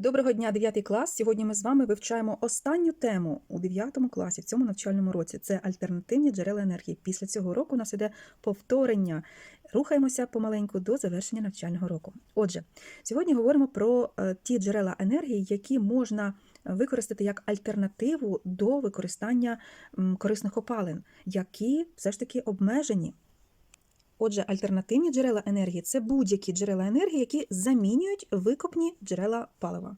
Доброго дня, 9 клас. Сьогодні ми з вами вивчаємо останню тему у 9 класі в цьому навчальному році. Це альтернативні джерела енергії. Після цього року у нас іде повторення. Рухаємося помаленьку до завершення навчального року. Отже, сьогодні говоримо про е, ті джерела енергії, які можна використати як альтернативу до використання корисних опалин, які все ж таки обмежені. Отже, альтернативні джерела енергії це будь-які джерела енергії, які замінюють викопні джерела палива.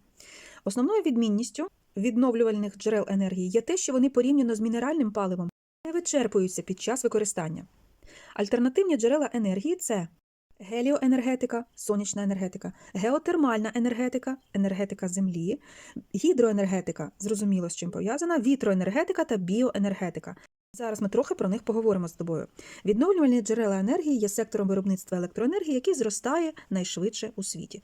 Основною відмінністю відновлювальних джерел енергії є те, що вони порівняно з мінеральним паливом не вичерпуються під час використання. Альтернативні джерела енергії це геліоенергетика, сонячна енергетика, геотермальна енергетика, енергетика землі, гідроенергетика, зрозуміло, з чим пов'язана, вітроенергетика та біоенергетика. Зараз ми трохи про них поговоримо з тобою. Відновлювальні джерела енергії є сектором виробництва електроенергії, який зростає найшвидше у світі.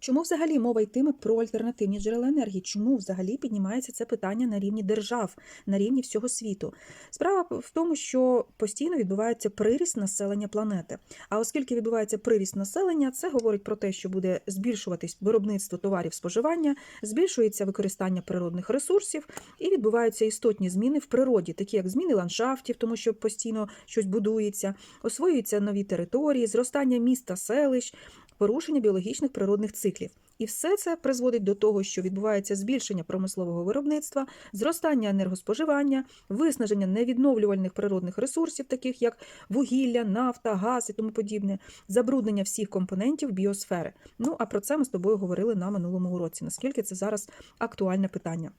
Чому взагалі мова йтиме про альтернативні джерела енергії? Чому взагалі піднімається це питання на рівні держав, на рівні всього світу? Справа в тому, що постійно відбувається приріст населення планети. А оскільки відбувається приріст населення, це говорить про те, що буде збільшуватись виробництво товарів споживання, збільшується використання природних ресурсів і відбуваються істотні зміни в природі, такі як зміни ландшафтів, тому що постійно щось будується, освоюються нові території, зростання міст та селищ, порушення біологічних природних циклів. І все це призводить до того, що відбувається збільшення промислового виробництва, зростання енергоспоживання, виснаження невідновлювальних природних ресурсів, таких як вугілля, нафта, газ і тому подібне, забруднення всіх компонентів біосфери. Ну а про це ми з тобою говорили на минулому уроці. Наскільки це зараз актуальне питання?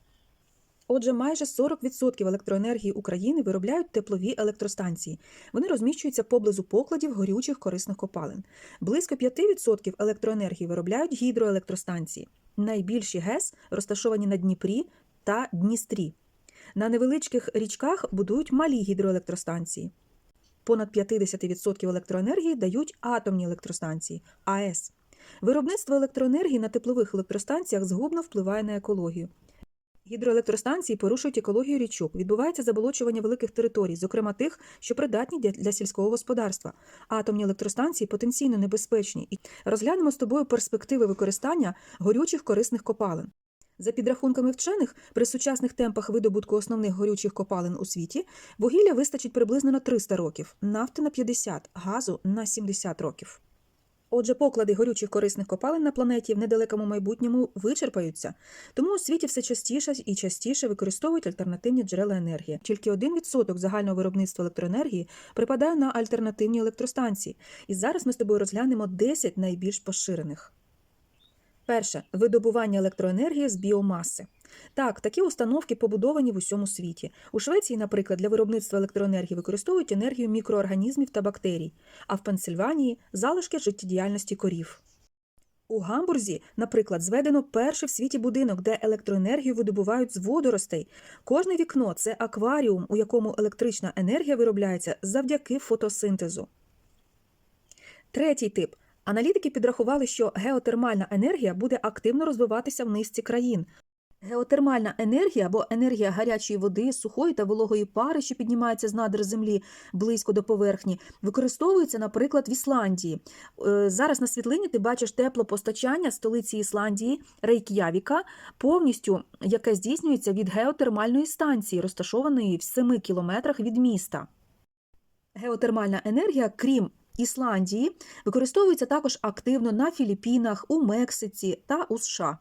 Отже, майже 40% електроенергії України виробляють теплові електростанції. Вони розміщуються поблизу покладів горючих корисних копалин. Близько 5% електроенергії виробляють гідроелектростанції. Найбільші ГЕС розташовані на Дніпрі та Дністрі. На невеличких річках будують малі гідроелектростанції. Понад 50% електроенергії дають атомні електростанції АЕС. Виробництво електроенергії на теплових електростанціях згубно впливає на екологію. Гідроелектростанції порушують екологію річок, відбувається заболочування великих територій, зокрема тих, що придатні для- сільського господарства. Атомні електростанції потенційно небезпечні. І розглянемо з тобою перспективи використання горючих корисних копалин. За підрахунками вчених, при сучасних темпах видобутку основних горючих копалин у світі вугілля вистачить приблизно на 300 років, нафти на 50, газу на 70 років. Отже, поклади горючих корисних копалин на планеті в недалекому майбутньому вичерпаються, тому у світі все частіше і частіше використовують альтернативні джерела енергії. Тільки 1% загального виробництва електроенергії припадає на альтернативні електростанції. І зараз ми з тобою розглянемо 10 найбільш поширених. Перше видобування електроенергії з біомаси. Так, такі установки побудовані в усьому світі. У Швеції, наприклад, для виробництва електроенергії використовують енергію мікроорганізмів та бактерій, а в Пенсильванії залишки життєдіяльності корів. У Гамбурзі, наприклад, зведено перший в світі будинок, де електроенергію видобувають з водоростей. Кожне вікно це акваріум, у якому електрична енергія виробляється завдяки фотосинтезу. Третій тип. Аналітики підрахували, що геотермальна енергія буде активно розвиватися в низці країн. Геотермальна енергія або енергія гарячої води, сухої та вологої пари, що піднімається з надр землі близько до поверхні, використовується, наприклад, в Ісландії. Е, Зараз на світлині ти бачиш теплопостачання столиці Ісландії Рейк'явіка, повністю яке здійснюється від геотермальної станції, розташованої в 7 кілометрах від міста. Геотермальна енергія, крім Ісландії, використовується також активно на Філіппінах, у Мексиці та у США.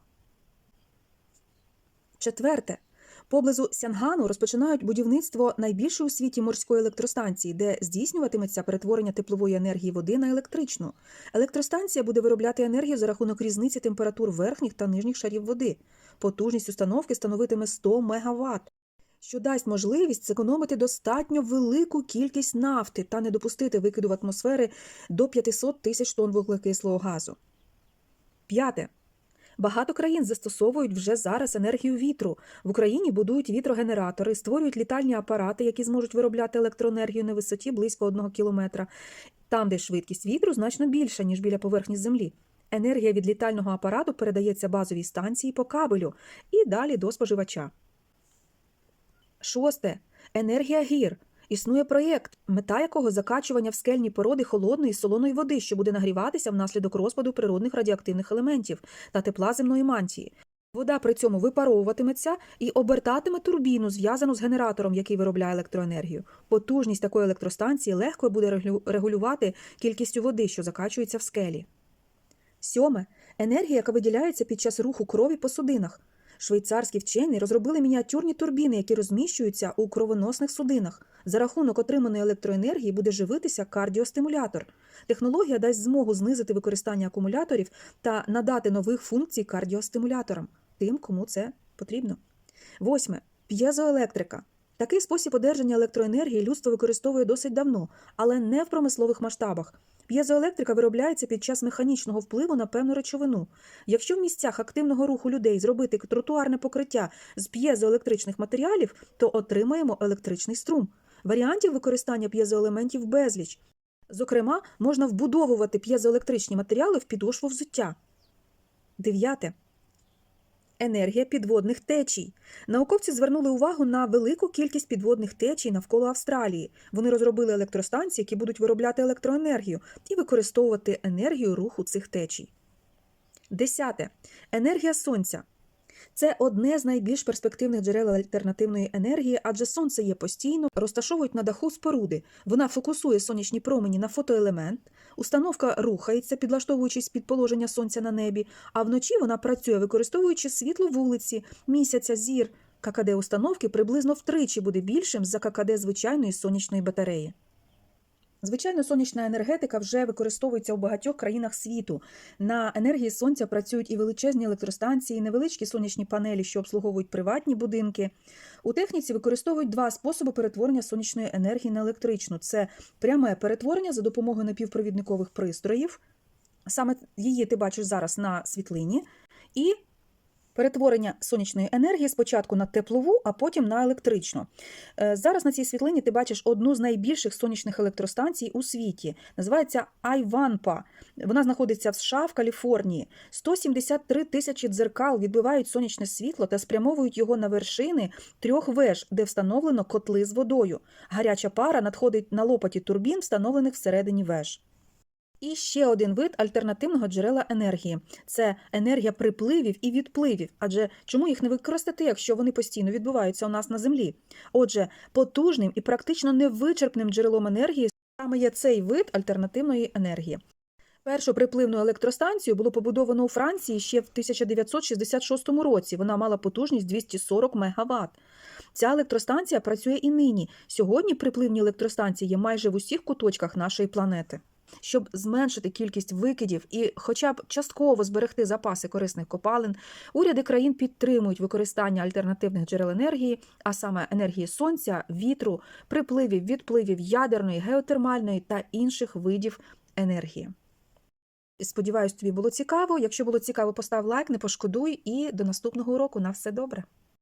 Четверте. Поблизу Сянгану розпочинають будівництво найбільшої у світі морської електростанції, де здійснюватиметься перетворення теплової енергії води на електричну. Електростанція буде виробляти енергію за рахунок різниці температур верхніх та нижніх шарів води. Потужність установки становитиме 100 МВт, що дасть можливість зекономити достатньо велику кількість нафти та не допустити викиду в атмосфери до 500 тисяч тонн вуглекислого газу. П'яте. Багато країн застосовують вже зараз енергію вітру. В Україні будують вітрогенератори, створюють літальні апарати, які зможуть виробляти електроенергію на висоті близько одного кілометра, там, де швидкість вітру значно більша, ніж біля поверхні землі. Енергія від літального апарату передається базовій станції по кабелю і далі до споживача. Шосте. Енергія гір. Існує проєкт, мета якого закачування в скельні породи холодної солоної води, що буде нагріватися внаслідок розпаду природних радіоактивних елементів та тепла земної мантії. Вода при цьому випаровуватиметься і обертатиме турбіну, зв'язану з генератором, який виробляє електроенергію. Потужність такої електростанції легко буде регулювати кількістю води, що закачується в скелі. Сьоме енергія, яка виділяється під час руху крові по судинах. Швейцарські вчені розробили мініатюрні турбіни, які розміщуються у кровоносних судинах. За рахунок отриманої електроенергії буде живитися кардіостимулятор. Технологія дасть змогу знизити використання акумуляторів та надати нових функцій кардіостимуляторам тим, кому це потрібно. Восьме п'єзоелектрика. Такий спосіб одержання електроенергії людство використовує досить давно, але не в промислових масштабах. П'єзоелектрика виробляється під час механічного впливу на певну речовину. Якщо в місцях активного руху людей зробити тротуарне покриття з п'єзоелектричних матеріалів, то отримаємо електричний струм. Варіантів використання п'єзоелементів безліч. Зокрема, можна вбудовувати п'єзоелектричні матеріали в підошву взуття. Дев'яте. Енергія підводних течій. Науковці звернули увагу на велику кількість підводних течій навколо Австралії. Вони розробили електростанції, які будуть виробляти електроенергію і використовувати енергію руху цих течій. Десяте. Енергія сонця. Це одне з найбільш перспективних джерел альтернативної енергії, адже сонце є постійно, розташовують на даху споруди. Вона фокусує сонячні промені на фотоелемент, установка рухається, підлаштовуючись під положення сонця на небі, а вночі вона працює, використовуючи світло вулиці, місяця, зір. ККД установки приблизно втричі буде більшим за ККД звичайної сонячної батареї. Звичайно, сонячна енергетика вже використовується у багатьох країнах світу. На енергії сонця працюють і величезні електростанції, і невеличкі сонячні панелі, що обслуговують приватні будинки. У техніці використовують два способи перетворення сонячної енергії на електричну: це пряме перетворення за допомогою напівпровідникових пристроїв. Саме її ти бачиш зараз на світлині, і перетворення сонячної енергії спочатку на теплову, а потім на електричну. Е, Зараз на цій світлині ти бачиш одну з найбільших сонячних електростанцій у світі. Називається Айванпа. Вона знаходиться в США в Каліфорнії. 173 тисячі дзеркал відбивають сонячне світло та спрямовують його на вершини трьох веж, де встановлено котли з водою. Гаряча пара надходить на лопаті турбін, встановлених всередині веж. І ще один вид альтернативного джерела енергії це енергія припливів і відпливів. Адже чому їх не використати, якщо вони постійно відбуваються у нас на землі? Отже, потужним і практично невичерпним джерелом енергії саме є цей вид альтернативної енергії. Першу припливну електростанцію було побудовано у Франції ще в 1966 році. Вона мала потужність 240 МВт. Ця електростанція працює і нині. Сьогодні припливні електростанції є майже в усіх куточках нашої планети. Щоб зменшити кількість викидів і, хоча б частково зберегти запаси корисних копалин, уряди країн підтримують використання альтернативних джерел енергії, а саме енергії сонця, вітру, припливів, відпливів, ядерної, геотермальної та інших видів енергії. Сподіваюсь, тобі було цікаво. Якщо було цікаво, постав лайк, не пошкодуй і до наступного уроку. На все добре.